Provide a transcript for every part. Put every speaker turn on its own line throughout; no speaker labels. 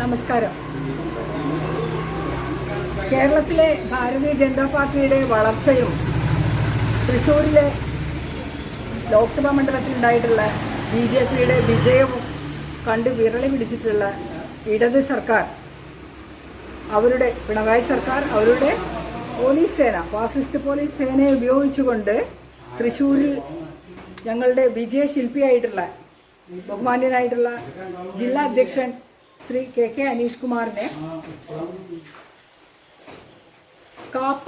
നമസ്കാരം. കേരളത്തിലെ ഭാരതീയ ജനതാ പാർട്ടിയുടെ വളർച്ചയും തൃശ്ശൂരിലെ ലോക്സഭാ മണ്ഡലത്തിൽ ഉണ്ടായിട്ടുള്ള ബി ജെ പിയുടെ വിജയവും കണ്ട് വിരളി പിടിച്ചിട്ടുള്ള ഇടത് സർക്കാർ അവരുടെ പിണറായി സർക്കാർ അവരുടെ പോലീസ് സേന ഫാസിസ്റ്റ് പോലീസ് സേനയെ ഉപയോഗിച്ചുകൊണ്ട് തൃശ്ശൂരിൽ ഞങ്ങളുടെ വിജയശില്പിയായിട്ടുള്ള ബഹുമാന്യനായിട്ടുള്ള ജില്ലാ അധ്യക്ഷൻ ശ്രീ കെ കെ അനീഷ് കുമാറിനെ കാപ്പ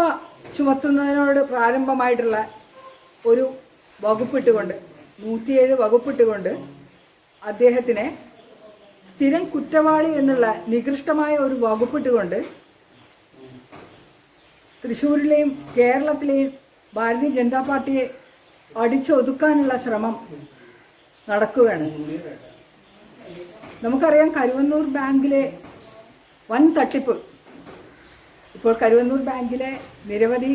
ചുമത്തുന്നതിനോട് പ്രാരംഭമായിട്ടുള്ള ഒരു വകുപ്പിട്ടുകൊണ്ട് നൂറ്റിയേഴ് വകുപ്പിട്ടുകൊണ്ട് അദ്ദേഹത്തിനെ സ്ഥിരം കുറ്റവാളി എന്നുള്ള നികൃഷ്ടമായ ഒരു വകുപ്പിട്ടുകൊണ്ട് തൃശ്ശൂരിലെയും കേരളത്തിലെയും ഭാരതീയ ജനതാ പാർട്ടിയെ അടിച്ചൊതുക്കാനുള്ള ശ്രമം നടക്കുകയാണ്. നമുക്കറിയാം കരുവന്നൂർ ബാങ്കിലെ വൻ തട്ടിപ്പ്. ഇപ്പോൾ കരുവന്നൂർ ബാങ്കിലെ നിരവധി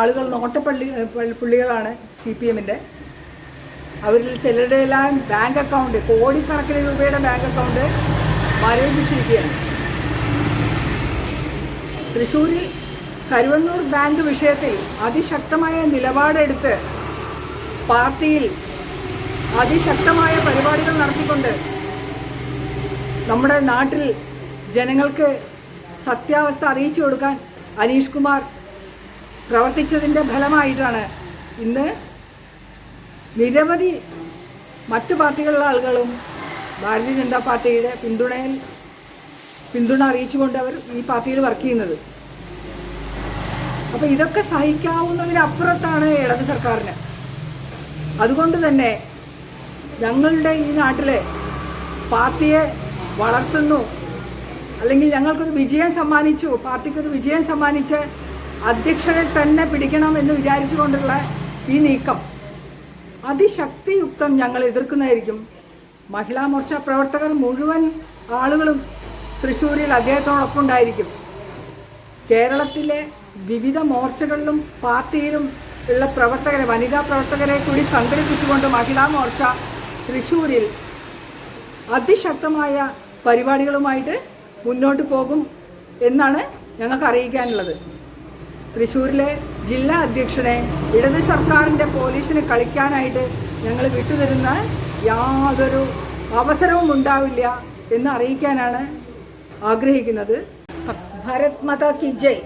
ആളുകൾ നോട്ടപ്പള്ളി പുള്ളികളാണ് സി പി എമ്മിന്റെ. അവരിൽ ചിലരുടെ എല്ലാം ബാങ്ക് അക്കൗണ്ട് കോടിക്കണക്കിന് രൂപയുടെ ബാങ്ക് അക്കൗണ്ട് മരവിപ്പിച്ചിരിക്കുകയാണ്. തൃശ്ശൂരിൽ കരുവന്നൂർ ബാങ്ക് വിഷയത്തിൽ അതിശക്തമായ നിലപാടെടുത്ത് പാർട്ടിയിൽ അതിശക്തമായ പരിപാടികൾ നടത്തിക്കൊണ്ട് നമ്മുടെ നാട്ടിൽ ജനങ്ങൾക്ക് സത്യാവസ്ഥ അറിയിച്ചു കൊടുക്കാൻ അനീഷ് കുമാർ പ്രവർത്തിച്ചതിന്റെ ഫലമായിട്ടാണ് ഇന്ന് നിരവധി മറ്റു പാർട്ടികളിലെ ആളുകളും ഭാരതീയ ജനതാ പാർട്ടിയുടെ പിന്തുണയിൽ പിന്തുണ അറിയിച്ചുകൊണ്ട് അവർ ഈ പാർട്ടിയിൽ വർക്ക് ചെയ്യുന്നത്. അപ്പോൾ ഇതൊക്കെ സഹിക്കാവുന്നതിനപ്പുറത്താണ് ഇടത് സർക്കാരിന്. അതുകൊണ്ട് തന്നെ ഞങ്ങളുടെ ഈ നാട്ടിലെ പാർട്ടിയെ വളർത്തുന്നു. അല്ലെങ്കിൽ ഞങ്ങൾക്കൊരു വിജയം സമ്മാനിച്ചു. പാർട്ടിക്കൊരു വിജയം സമ്മാനിച്ച് അധ്യക്ഷനെ തന്നെ പിടിക്കണം എന്ന് വിചാരിച്ചുകൊണ്ടുള്ള ഈ നീക്കം. അതിശക്തിയുക്തം ഞങ്ങൾ എതിർക്കുന്നതായിരിക്കും. മഹിളാ മോർച്ച പ്രവർത്തകർ മുഴുവൻ ആളുകളും തൃശ്ശൂരിൽ അദ്ദേഹത്തോടൊപ്പം ഉണ്ടായിരിക്കും. കേരളത്തിലെ വിവിധ മോർച്ചകളിലും പാർട്ടിയിലും ഉള്ള പ്രവർത്തകരെ വനിതാ പ്രവർത്തകരെ കൂടി സംഘടിപ്പിച്ചുകൊണ്ട് മഹിളാ മോർച്ച തൃശ്ശൂരിൽ അതിശക്തമായ പരിപാടികളുമായിട്ട് മുന്നോട്ട് പോകും എന്നാണ് ഞങ്ങൾക്ക് അറിയിക്കാനുള്ളത്. തൃശ്ശൂരിലെ ജില്ലാ അധ്യക്ഷനെ ഇടത് സർക്കാരിന്റെ പോലീസിന് കളിക്കാനായിട്ട് ഞങ്ങൾ വിട്ടുതരുന്ന യാതൊരു അവസരവും ഉണ്ടാവില്ല എന്ന് അറിയിക്കാനാണ് ആഗ്രഹിക്കുന്നത്. ഭരത് മാതാ കി ജയ്.